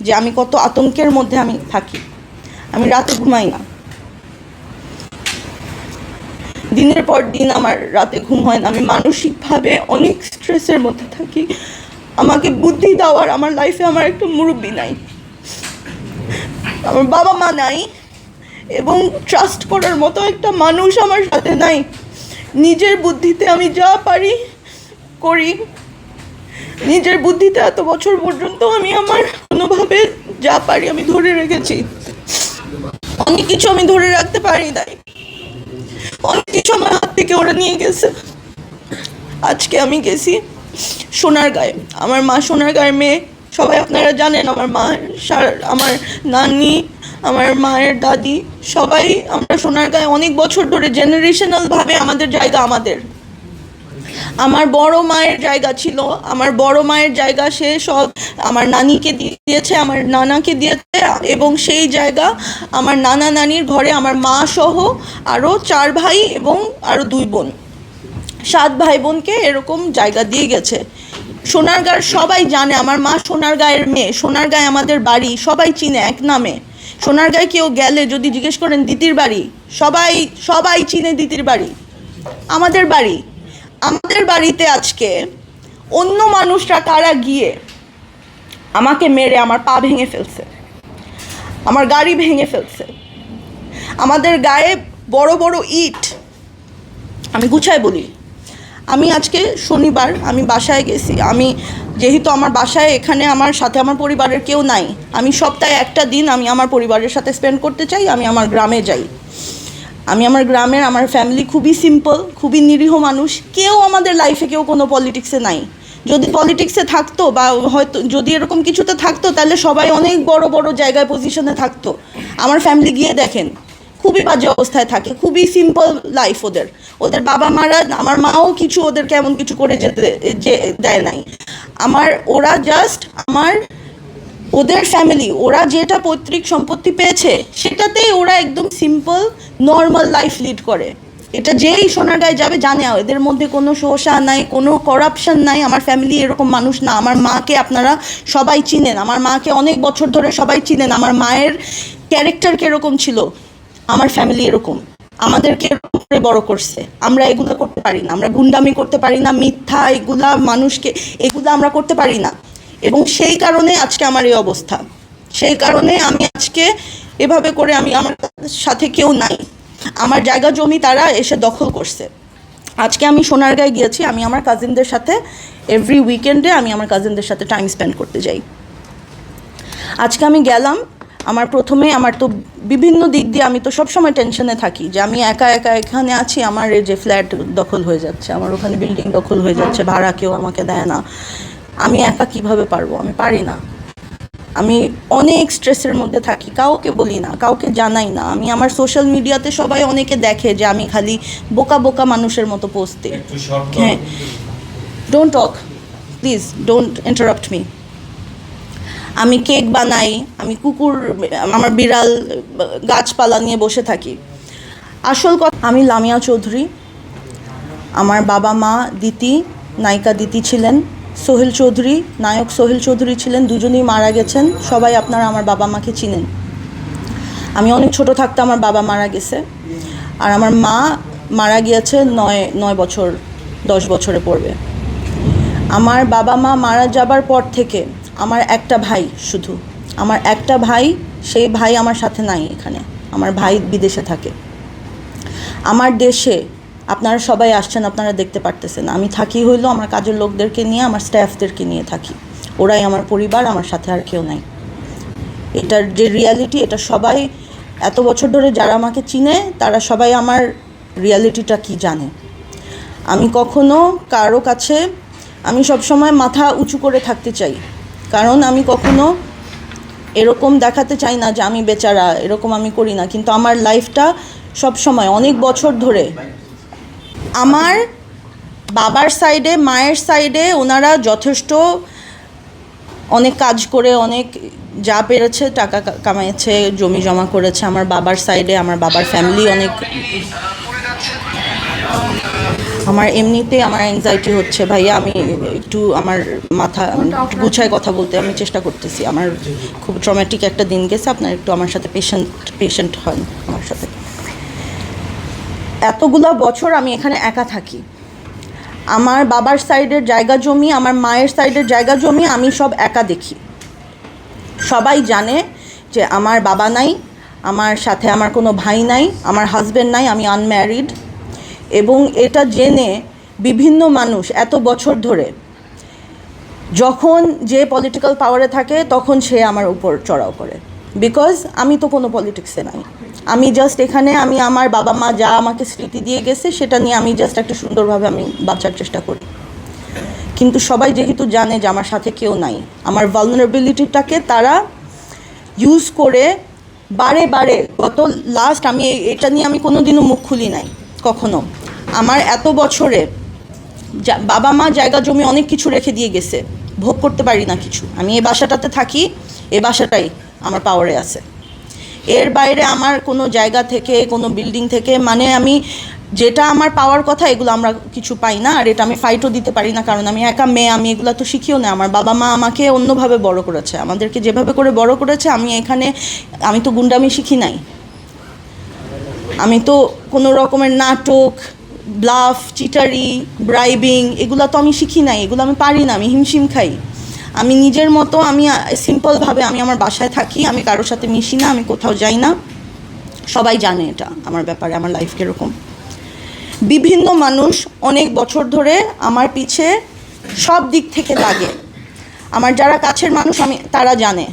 যে আমি কত আতঙ্কের মধ্যে আমি থাকি। আমি রাতে ঘুমাই না। দিনের পর দিন আমার রাতে ঘুম হয় না। আমি মানসিকভাবে অনেক স্ট্রেসের মধ্যে থাকি। আমাকে বুদ্ধি দেওয়ার আমার লাইফে আমার একটা মুরব্বী নাই। আমার বাবা মা নাই। এবং ট্রাস্ট করার মতো একটা মানুষ আমার সাথে নাই। নিজের বুদ্ধিতে আমি যা পারি করি। নিজের বুদ্ধিতে এত বছর পর্যন্ত আমি আমার কোনোভাবে যা পারি আমি ধরে রেখেছি। অনেক কিছু আমি ধরে রাখতে পারি নাই। অনেক কিছু আমার হাত থেকে ওরা নিয়ে গেছে। আজকে আমি গেছি সোনার গায়ে। আমার মা সোনার গায়ের মেয়ে। সবাই আপনারা জানেন আমার মা আমার নানি, আমার মায়ের দাদি, সবাই আমরা সোনার গায়ে অনেক বছর ধরে জেনারেশনাল ভাবে আমাদের জায়গা আমাদের। আমার বড় মায়ের জায়গা ছিল। আমার বড় মায়ের জায়গা সে সব আমার নানিকে দিয়ে- দিয়েছে, আমার নানাকে দিয়েছে এবং সেই জায়গা আমার নানা নানির ঘরে আমার মা সহ আরও চার ভাই এবং আরও দুই বোন। সাত ভাই বোনকে এরকম জায়গা দিয়ে গেছে। সোনারগাঁর সবাই জানে, আমার মা সোনারগাঁয়ের মেয়ে। সোনারগাঁয় আমাদের বাড়ি, সবাই চিনে এক নামে। সোনারগাঁয় কেউ গেলে যদি জিজ্ঞেস করেন দিতির বাড়ি, সবাই সবাই চিনে দিতির বাড়ি। আমাদের বাড়ি। আমাদের বাড়িতে আজকে অন্য মানুষরা কারা গিয়ে আমাকে মেরে আমার পা ভেঙে ফেলছে, আমার গাড়ি ভেঙে ফেলছে, আমাদের গায়ে বড় বড় ইট। আমি গুছায় বলি, আমি আজকে শনিবার আমি বাসায় গেছি, আমি যেহেতু আমার বাসায় এখানে আমার সাথে আমার পরিবারের কেউ নাই, আমি সপ্তাহে একটা দিন আমি আমার পরিবারের সাথে স্পেন্ড করতে চাই, আমি আমার গ্রামে যাই। আমি আমার গ্রামের, আমার ফ্যামিলি খুবই সিম্পল খুবই নিরীহ মানুষ। কেউ আমাদের লাইফে কেউ কোনো পলিটিক্সে নাই। যদি পলিটিক্সে থাকতো বা হয়তো, যদি এরকম কিছুতে থাকতো, তাহলে সবাই অনেক বড় বড় জায়গায় পজিশনে থাকতো। আমার ফ্যামিলি গিয়ে দেখেন, খুবই বাজে অবস্থায় থাকে, খুবই সিম্পল লাইফ ওদের। ওদের বাবা মারা, আমার মাও কিছু ওদেরকে এমন কিছু করে যেতে, যে, দেয় নাই। আমার, ওরা জাস্ট আমার ওদের ফ্যামিলি ওরা যেটা পৈতৃক সম্পত্তি পেয়েছে, সেটাতেই ওরা একদম সিম্পল নর্মাল লাইফ লিড করে। এটা যেই সোনারগাঁয়ে যাবে, জানে এদের মধ্যে কোনো শোষা নাই, কোনো করাপশন নাই, আমার ফ্যামিলি এরকম মানুষ না। আমার মাকে আপনারা সবাই চিনেন, আমার মাকে অনেক বছর ধরে সবাই চিনেন, আমার মায়ের ক্যারেক্টার কীরকম ছিল, আমার ফ্যামিলি এরকম। আমাদেরকে এরকম করে বড় করছে। আমরা এগুলো করতে পারি না, আমরা গুন্ডামি করতে পারি না, মিথ্যা, এগুলা মানুষকে, এগুলো আমরা করতে পারি না। এবং সেই কারণে আজকে আমার এই অবস্থা। সেই কারণে আমি আজকে এভাবে করে আমি আমার সাথে কেউ নাই। আমার জায়গা জমি তারা এসে দখল করছে। আজকে আমি সোনারগাঁয়ে গিয়েছি, আমি আমার কাজিনদের সাথে এভরি উইকেন্ডে আমি আমার কাজিনদের সাথে টাইম স্পেন্ড করতে যাই। আজকে আমি গেলাম, আমার প্রথমে আমার তো বিভিন্ন দিক দিয়ে আমি তো সবসময় টেনশনে থাকি যে আমি একা একা এখানে আছি, আমার এই যে ফ্ল্যাট দখল হয়ে যাচ্ছে, আমার ওখানে বিল্ডিং দখল হয়ে যাচ্ছে, ভাড়া কেউ আমাকে দেয় না। আমি একা কীভাবে পারব? আমি পারি না। আমি অনেক স্ট্রেসের মধ্যে থাকি কাউকে বলি না কাউকে জানাই না। আমি আমার সোশ্যাল মিডিয়াতে সবাই অনেকে দেখে যে আমি খালি বোকা বোকা মানুষের মতো পোস্ট দিই হ্যাঁ। Don't talk please don't interrupt me আমি কেক বানাই আমি কুকুর আমার বিড়াল গাছপালা নিয়ে বসে থাকি। আসল কথা আমি লামিয়া চৌধুরী আমার বাবা মা দিতি নায়িকা দিতি ছিলেন। সোহেল চৌধুরী, নায়ক সোহেল চৌধুরী ছিলেন, দুজনেই মারা গেছেন। সবাই আপনারা আমার বাবা মাকে চিনেন। আমি অনেক ছোট থাকতে আমার বাবা মারা গেছে। আর আমার মা মারা গিয়েছে নয় নয় বছর, দশ বছরে পড়বে। আমার বাবা মা মারা যাবার পর থেকে আমার একটা ভাই শুধু। আমার একটা ভাই, সেই ভাই আমার সাথে নাই এখানে। আমার ভাই বিদেশে থাকে। আমার দেশে আপনারা সবাই আসছেন, আপনারা দেখতে পারতেছেন। আমি থাকি হইল আমার কাজের লোকদেরকে নিয়ে, আমার স্টাফদেরকে নিয়ে থাকি। ওরাই আমার পরিবার, আমার সাথে আর কেউ নাই। এটার যে রিয়ালিটি এটা সবাই এত বছর ধরে যারা আমাকে চিনে, তারা সবাই আমার রিয়ালিটিটা কি জানে? আমি কখনো কারও কাছে, আমি সবসময় মাথা উঁচু করে থাকতে চাই। কারণ আমি কখনো এরকম দেখাতে চাই না যে আমি বেচারা, এরকম আমি করি না। কিন্তু আমার লাইফটা সব সময় অনেক বছর ধরে আমার বাবার সাইডে মায়ের সাইডে ওনারা যথেষ্ট অনেক কাজ করে, অনেক যা পেরেছে, টাকা কামাইছে, জমি জমা করেছে। আমার বাবার সাইডে আমার বাবার ফ্যামিলি অনেক আমার এমনিতে আমার অ্যাংজাইটি হচ্ছে। ভাইয়া, আমি একটু আমার মাথা গুছায় কথা বলতে আমি চেষ্টা করতেছি। আমার খুব ট্রমেটিক একটা দিন গেছে। আপনার একটু আমার সাথে পেশেন্ট পেশেন্ট হন আমার সাথে। এতগুলো বছর আমি এখানে একা থাকি। আমার বাবার সাইডের জায়গা জমি, আমার মায়ের সাইডের জায়গা জমি আমি সব একা দেখি। সবাই জানে যে আমার বাবা নাই, আমার সাথে আমার কোনো ভাই নাই, আমার হাজব্যান্ড নাই, আমি আনম্যারিড এবং এটা জেনে বিভিন্ন মানুষ এত বছর ধরে যখন যে পলিটিক্যাল পাওয়ারে থাকে, তখন সে আমার উপর চড়াও করে। বিকজ আমি তো কোনো পলিটিক্সে নাই। আমি জাস্ট এখানে, আমি আমার বাবা মা যা আমাকে স্মৃতি দিয়ে গেছে, সেটা নিয়ে আমি জাস্ট একটা সুন্দরভাবে আমি বাঁচার চেষ্টা করি। কিন্তু সবাই যেহেতু জানে যে আমার সাথে কেউ নাই, আমার ভালনারেবিলিটিটাকে তারা ইউজ করে বারে বারে, গত লাস্ট আমি এ- এটা নিয়ে আমি কোনো দিনও মুখ খুলি নাই, কখনো। আমার এত বছরে বাবা মা জায়গা জমি অনেক কিছু রেখে দিয়ে গেছে, ভোগ করতে পারি না কিছু। আমি এই বাসাটাতে থাকি এ বাসাটাই আমার পাওয়ারে আছে। এর বাইরে আমার কোনো জায়গা থেকে, কোনো বিল্ডিং থেকে মানে আমি যেটা আমার পাওয়ার কথা, এগুলো আমরা কিছু পাই না। আর এটা আমি ফাইটও দিতে পারি না, কারণ আমি একা মেয়ে, আমি এগুলো তো শিখিও না। আমার বাবা মা আমাকে অন্যভাবে বড় করেছে। আমাদেরকে যেভাবে করে বড় করেছে, আমি এখানে, আমি তো গুন্ডামি শিখি নাই। আমি তো কোনো রকমের নাটক ব্লাফ চিটারি ব্রাইবিং এগুলো তো আমি শিখি নাই। এগুলো আমি পারি না, আমি হিমশিম খাই। আমি নিজের মতো, আমি সিম্পলভাবে আমি আমার বাসায় থাকি, আমি কারোর সাথে মিশি না, আমি কোথাও যাই না। সবাই জানে এটা আমার ব্যাপারে, আমার লাইফ কীরকম বিভিন্ন মানুষ অনেক বছর ধরে আমার পিছে সব দিক থেকে লাগে। আমার যারা কাছের মানুষ, আমি, তারা জানে।